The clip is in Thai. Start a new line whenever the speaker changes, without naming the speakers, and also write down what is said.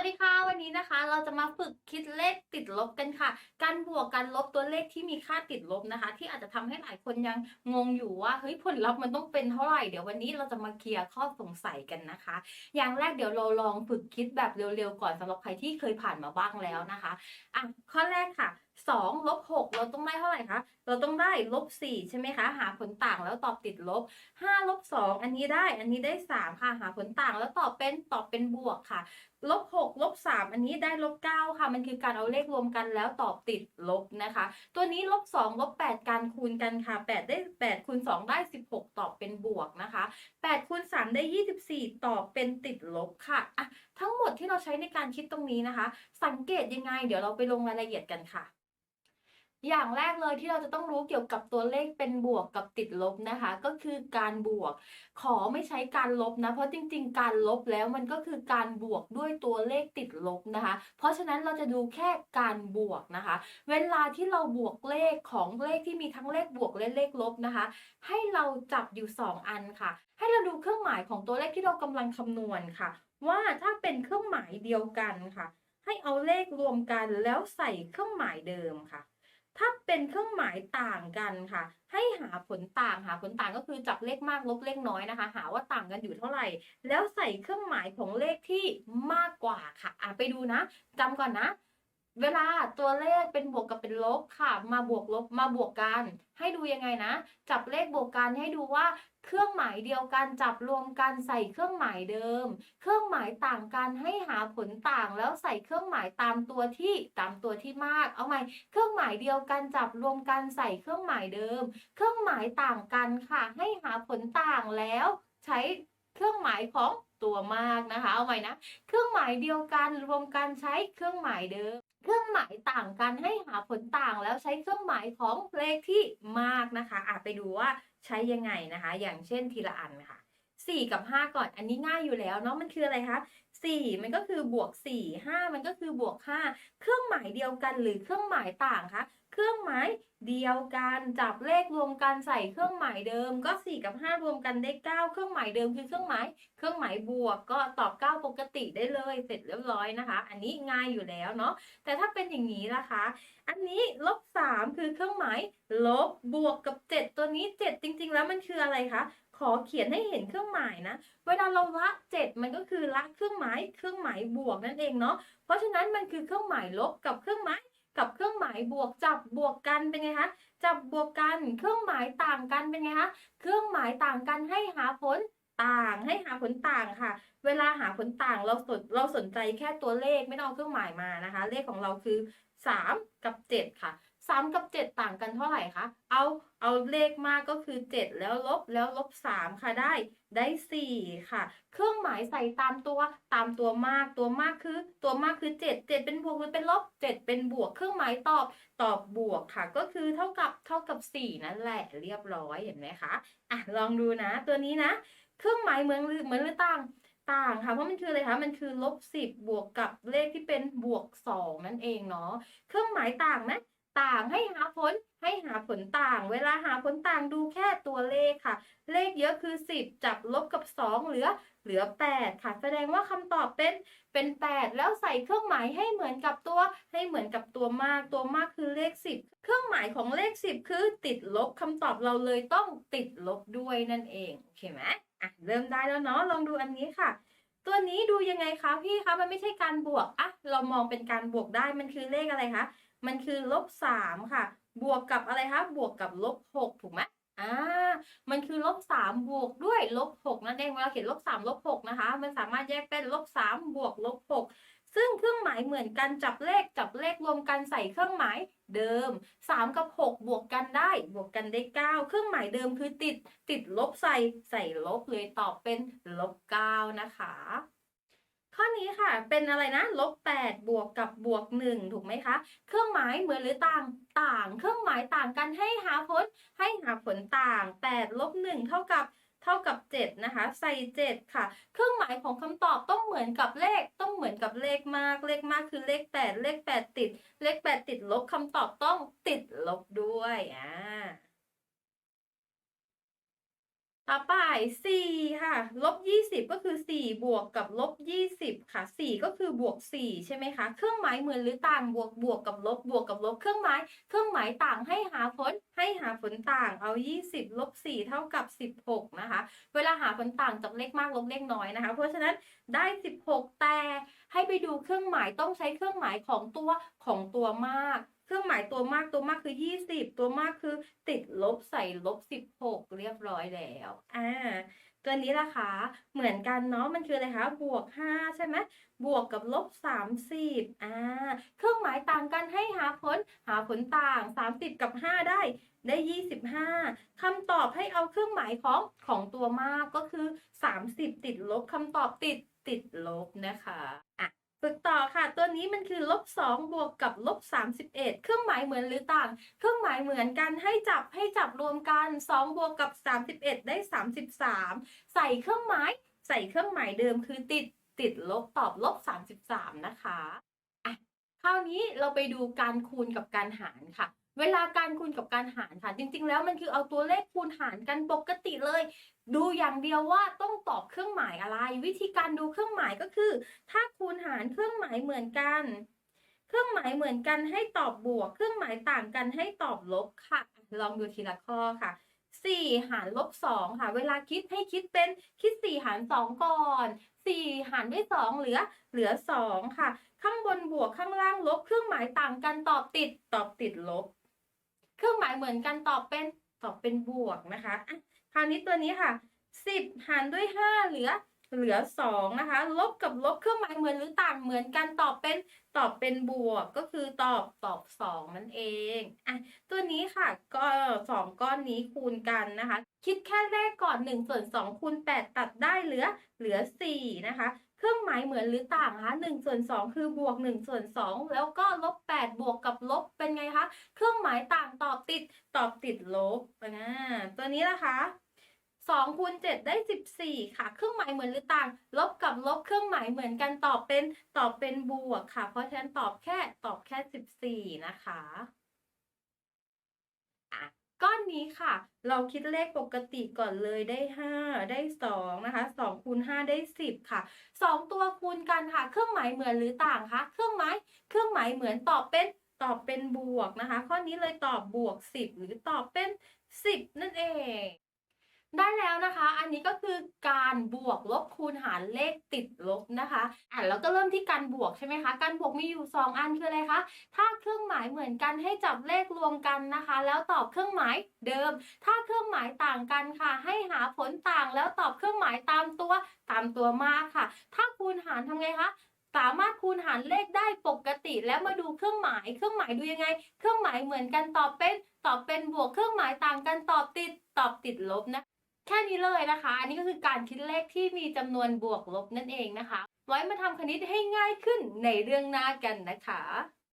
วัสดีค่ะวันนี้นะคะ เราจะมาฝึกคิดเลขติดลบกันค่ะ การบวกการลบตัวเลขที่มีค่าติดลบนะคะ ที่อาจจะทำให้หลายคนยังงงอยู่ว่าเฮ้ยผลลัพธ์มันต้องเป็นเท่าไหร่เดี๋ยววันนี้เราจะมาเคลียร์ข้อสงสัยกันนะคะ อย่างแรกเดี๋ยวเราลองฝึกคิดแบบเร็วๆก่อนสำหรับใครที่เคยผ่านมาบ้างแล้วนะคะอะข้อแรกค่ะ สองลบหกเราต้องได้เท่าไหร่คะ เราต้องได้ลบสี่ใช่ไหมคะ หาผลต่างแล้วตอบติดลบห้าลบสองอันนี้ได้ อันนี้ได้สามค่ะ หาผลต่างแล้วตอบเป็นตอบเป็นบวกค่ะ ลบหกลบสามอันนี้ได้ลบเก้าค่ะ มันคือการเอาเลขรวมกันแล้วตอบติดลบนะคะ ตัวนี้ลบสองลบแปดการคูณกันค่ะแปดได้แปดคูณสองได้สิบหกตอบเป็นบวกนะคะแปดคูณสามได้ยี่สิบสี่ตอบเป็นติดลบค่ะอะ ทั้งหมดที่เราใช้ในการคิดตรงนี้นะคะ สังเกตยังไง เดี๋ยวเราไปลงรายละเอียดกันค่ะ อย่างแรกเลยที่เราจะต้องรู้เกี่ยวกับตัวเลขเป็นบวกกับติดลบนะคะ ก็คือการบวก ขอไม่ใช้การลบนะ เพราะจริง ๆ การลบแล้วมันก็คือการบวกด้วยตัวเลขติดลบนะคะ เพราะฉะนั้นเราจะดูแค่การบวกนะคะ เวลาที่เราบวกเลขของเลขที่มีทั้งเลขบวกและเลขลบนะคะ ให้เราจับอยู่ 2 อันค่ะ ให้เราดูเครื่องหมายของตัวเลขที่เรากำลังคำนวณค่ะ ว่าถ้าเป็นเครื่องหมายเดียวกันค่ะ ให้เอาเลขรวมกันแล้วใส่เครื่องหมายเดิมค่ะ ถ้าเป็นเครื่องหมายต่างกันค่ะ ให้หาผลต่างหาผลต่างก็คือจับเลขมากลบเลขน้อยนะคะ หาว่าต่างกันอยู่เท่าไหร่ แล้วใส่เครื่องหมายของเลขที่มากกว่าค่ะอะไปดูนะจำก่อนนะ เวลาตัวเลขเป็นบวกกับเป็นลบค่ะ มาบวกลบมาบวกกัน ให้ดูยังไงนะ จับเลขบวกกันให้ดูว่าเครื่องหมายเดียวกันจับรวมกันใส่เครื่องหมายเดิม เครื่องหมายต่างกันให้หาผลต่างแล้วใส่เครื่องหมายตามตัวที่ตามตัวที่มาก เอาใหม่ เครื่องหมายเดียวกันจับรวมกันใส่เครื่องหมายเดิม เครื่องหมายต่างกันค่ะ ให้หาผลต่างแล้ว ใช้เครื่องหมายของตัวมากนะคะ เอาใหม่นะ เครื่องหมายเดียวกันรวมกันใช้เครื่องหมายเดิม หมายต่างกันให้หาผลต่างแล้วใช้เครื่องหมายของเลขที่มากนะคะอะไปดูว่าใช้ยังไงนะคะ อย่างเช่นทีละอันค่ะสี่กับห้าก่อนอันนี้ง่ายอยู่แล้วเนาะมันคืออะไรคะสี่มันก็คือบวกสี่ห้ามันก็คือบวกห้าเครื่องหมายเดียวกันหรือเครื่องหมายต่างคะเครื่องหมาย เดียวกันจับเลขรวมกันใส่เครื่องหมายเดิม ก็สี่กับห้ารวมกันได้เก้าเครื่องหมายเดิมคือเครื่องหมาย เครื่องหมายบวกก็ตอบ 9 ปกติได้เลยเสร็จเรียบร้อยนะคะ อันนี้ง่ายอยู่แล้วเนาะแต่ถ้าเป็นอย่างนี้นะคะอันนี้ลบ 3 คือเครื่องหมายลบบวกกับ 7 ตัวนี้ 7 จริง ๆ แล้วมันคืออะไรคะขอเขียนให้เห็นเครื่องหมายนะ เวลาเราละ 7 มันก็คือละเครื่องหมาย เครื่องหมายบวกนั่นเองเนาะเพราะฉะนั้นมันคือเครื่องหมายลบกับเครื่องหมาย กับเครื่องหมายบวกจับบวกกันเป็นไงคะจับบวกกัน เครื่องหมายต่างกันเป็นไงคะเครื่องหมายต่างกันให้หาผลต่างให้หาผลต่างค่ะ เวลาหาผลต่างเราสนเราสนใจแค่ตัวเลขไม่ต้องเครื่องหมายมานะคะ เลขของเราคือ 3 กับ 7 ค่ะ 3 กับ 7 ต่างกันเท่าไหร่คะ เอาเอาเลขมากก็คือ 7 แล้วลบแล้วลบ 3 ค่ะได้ได้ 4 ค่ะ เครื่องหมายใส่ตามตัวตามตัวมากตัวมากคือ ตัวมากคือ 7 7 เป็นบวกหรือเป็นลบ 7 เป็นบวก เครื่องหมายตอบตอบบวกค่ะ ก็คือเท่ากับเท่ากับ 4 นั่นแหละเรียบร้อยเห็นไหมคะอะลองดูนะตัวนี้นะ เครื่องหมายเหมือนหรือเหมือนหรือต่างต่างค่ะเพราะมันคืออะไรคะมันคือลบสิบบวกกับเลขที่เป็นบวกสองนั่นเองเนาะเครื่องหมายต่างไหม ต่างให้หาผลให้หาผลต่าง เวลาหาผลต่างดูแค่ตัวเลขค่ะ เลขเยอะคือ 10 จับลบกับ 2 เหลือเหลือ 8 ค่ะ แสดงว่าคำตอบเป็นเป็น 8 แล้วใส่เครื่องหมายให้เหมือนกับตัวให้เหมือนกับตัวมากตัวมากคือเลข 10 เครื่องหมายของเลข 10 คือติดลบคำตอบเราเลยต้องติดลบด้วยนั่นเองโอเคไหมอะเริ่มได้แล้วเนาะลองดูอันนี้ค่ะตัวนี้ดูยังไงคะพี่คะมันไม่ใช่การบวกอะเรามองเป็นการบวกได้มันคือเลขอะไรคะ มันคือลบสามค่ะ บวกกับอะไรคะ บวกกับลบหกถูกไหมอ่า มันคือลบสามบวกด้วยลบหกนั่นเองเวลาเขียนลบสามลบหกนะคะ มันสามารถแยกเป็นลบสามบวกลบหกซึ่งเครื่องหมายเหมือนกันจับเลขจับเลขรวมกันใส่เครื่องหมายเดิม 3 กับ 6 บวกกันได้ บวกกันได้ 9 เครื่องหมายเดิมคือติดติดลบใส่ใส่ลบเลยตอบเป็นลบ9นะคะ ข้อนี้ค่ะเป็นอะไรนะลบ8บวกกับบวก1ถูกไหมคะ เครื่องหมายเหมือนหรือต่างต่าง เครื่องหมายต่างกันให้หาผลให้หาผลต่าง8ลบ1เท่ากับเท่ากับ 7 นะคะ ใส่ 7 ค่ะ เครื่องหมายของคำตอบต้องเหมือนกับเลข ต้องเหมือนกับเลขมาก เลขมากคือเลข 8 เลข 8 ติด เลข 8 ติดลบคำตอบต้องติดลบด้วยอ่าต่อไปสี่ ค่ะลบยี่สิบก็คือสี่บวกกับลบยี่สิบค่ะสี่ก็คือบวกสี่ใช่ไหมคะเครื่องหมายเหมือนหรือต่างบวกบวกกับลบบวกกับลบเครื่องหมายเครื่องหมายต่างให้หาผลให้หาผลต่างเอายี่สิบลบสี่เท่ากับสิบหกนะคะ เวลาหาผลต่างจากเลขมากลบเลขน้อยนะคะ เพราะฉะนั้นได้สิบหกแต่ให้ไปดูเครื่องหมายต้องใช้เครื่องหมายของตัวของตัวมากเครื่องหมายตัวมากตัวมากคือ 20 ตัวมากคือติดลบใส่ลบ 16 เรียบร้อยแล้ว อ่า ตัวนี้ล่ะคะเหมือนกันเนาะมันคืออะไรคะบวก 5 ใช่ไหมบวกกับลบ 30อ่าเครื่องหมายต่างกันให้หาผลหาผลต่าง 30 กับ 5 ได้ได้ 25คำตอบให้เอาเครื่องหมายของของตัวมากก็คือ 30 ติดลบคำตอบติดติดลบนะคะอะ ฝึกต่อค่ะ ตัวนี้มันคือลบ2บวกกับลบ31เครื่องหมายเหมือนหรือต่าง เครื่องหมายเหมือนกันให้จับให้จับรวมกัน2บวกกับ31ได้33ใส่เครื่องหมายใส่เครื่องหมายเดิมคือติดติดลบตอบลบ33นะคะอะคราวนี้เราไปดูการคูณกับการหารค่ะ เวลาการคูณกับการหารค่ะ จริง ๆ แล้วมันคือเอาตัวเลขคูณหารกันปกติเลย ดูอย่างเดียวว่าต้องตอบเครื่องหมายอะไร วิธีการดูเครื่องหมายก็คือ ถ้าคูณหารเครื่องหมายเหมือนกัน เครื่องหมายเหมือนกันให้ตอบบวก เครื่องหมายต่างกันให้ตอบลบค่ะ ลองดูทีละข้อค่ะสี่หารลบสองค่ะ เวลาคิดให้คิดเป็นคิดสี่หารสองก่อนสี่หารด้วยสองเหลือ เหลือสองค่ะ ข้างบนบวกข้างล่างลบ เครื่องหมายต่างกันตอบติดตอบติดลบ เครื่องหมายเหมือนกันตอบเป็นตอบเป็นบวกนะคะอะคราวนี้ตัวนี้ค่ะสิบหารด้วยห้าเหลือเหลือสองนะคะ ลบกับลบเครื่องหมายเหมือนหรือต่างเหมือนกันตอบเป็นตอบเป็นบวกก็คือตอบตอบสองนั่นเองอะตัวนี้ค่ะก็สองก้อนนี้คูณกันนะคะ คิดแค่แรกก่อนหนึ่งส่วนสองคูณแปดตัดได้เหลือเหลือสี่นะคะ เครื่องหมายเหมือนหรือต่างคะหนึ่งส่วนสองคือบวกหนึ่งส่วนสองแล้วก็ลบแปดบวกกับลบเป็นไงคะเครื่องหมายต่างตอบติดตอบติดลบอ่าตัวนี้นะคะสองคูณเจ็ดได้สิบสี่ค่ะ เครื่องหมายเหมือนหรือต่าง ลบกับลบเครื่องหมายเหมือนกันตอบเป็นตอบเป็นบวกค่ะ เพราะฉะนั้นตอบแค่ตอบแค่สิบสี่นะคะอะ นี้ค่ะ เราคิดเลขปกติก่อนเลยได้ 5 ได้ 2 นะคะ2คูณ5ได้ 10 ค่ะ 2 ตัวคูณกันค่ะ เครื่องหมายเหมือนหรือต่างคะเครื่องหมายเครื่องหมายเหมือนตอบเป็นตอบเป็นบวกนะคะ ข้อนี้เลยตอบบวก 10 หรือตอบเป็น 10 นั่นเอง ได้แล้วนะคะ อันนี้ก็คือการบวกลบคูณหารเลขติดลบนะคะอะแล้วก็เริ่มที่การบวกใช่ไหมคะ การบวกมีอยู่ 2 อันคืออะไรคะ ถ้าเครื่องหมายเหมือนกันให้จับเลขรวมกันนะคะ แล้วตอบเครื่องหมายเดิม ถ้าเครื่องหมายต่างกันค่ะ ให้หาผลต่างแล้วตอบเครื่องหมายตามตัวตามตัวมากค่ะ ถ้าคูณหารทำไงคะสามารถคูณหารเลขได้ปกติแล้วมาดูเครื่องหมาย เครื่องหมายดูยังไง เครื่องหมายเหมือนกันตอบเป็น ตอบเป็นบวก เครื่องหมายต่างกันตอบติด ตอบติดลบนะ แค่นี้เลยนะคะ อันนี้ก็คือการคิดเลขที่มีจำนวนบวกลบนั่นเองนะคะ ไว้มาทำคณิตให้ง่ายขึ้นในเรื่องหน้ากันนะคะ